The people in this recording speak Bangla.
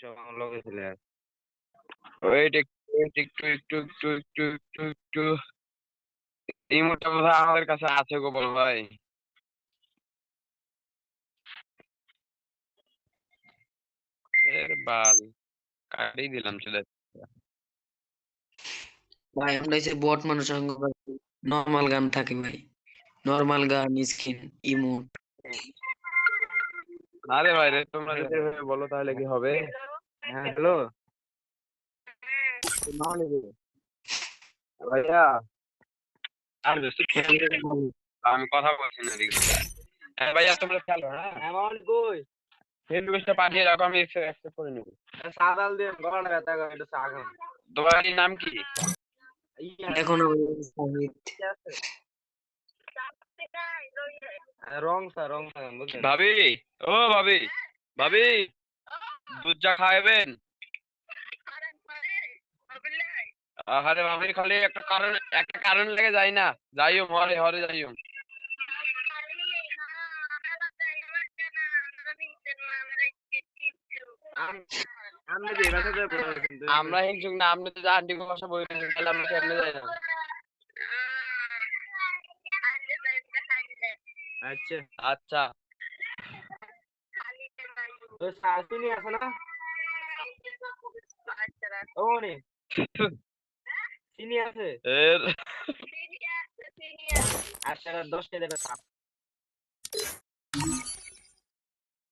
সব আমার লগে চলে ওয়েট একটু একটু একটু একটু একটু একটু একটু বোধহয় আমাদের কাছে আছে গো বড় ভাই। এর বাল কাটিয়ে দিলাম চলে ভাই আমরা যে বট মানুষ নর্মাল গান থাকে ভাই। নর্মাল গান স্কিন ইমোট আরে ভাই রে তোমরা যদি বলো তাহলে কি হবে? হ্যাঁ হ্যালো? ভাইয়া। আমি কথা বলছি না হ্যাঁ ভাইয়া তোমরা খেলো হ্যাঁ? অ্যামাউন্ট কই? ফ্রেন্ড রিকোয়েস্টটা পাঠিয়ে রাখো আমি অ্যাকসেপ্ট করে নেব। সাদাল দিয়ে গলাটা ব্যথা করে একটু চা তোমার নাম কি? এখন রং স্যার রং স্যার ভাবি ও ভাবি ভাবি দুধ চা খাইবেন? আরে ভাবি খালি একটা কারণ একটা কারণ লেগে যাই না। যাইও হরে হরে যাইও। আমরা হিংসুক না আপনি তো আন্টি ভাষা তাহলে আমরা কেমনে যাই? না আচ্ছা। আচ্ছা। তো শাশুড়ি আছে না? ওরে চিনি আছে এর আচ্ছা দশ কেজি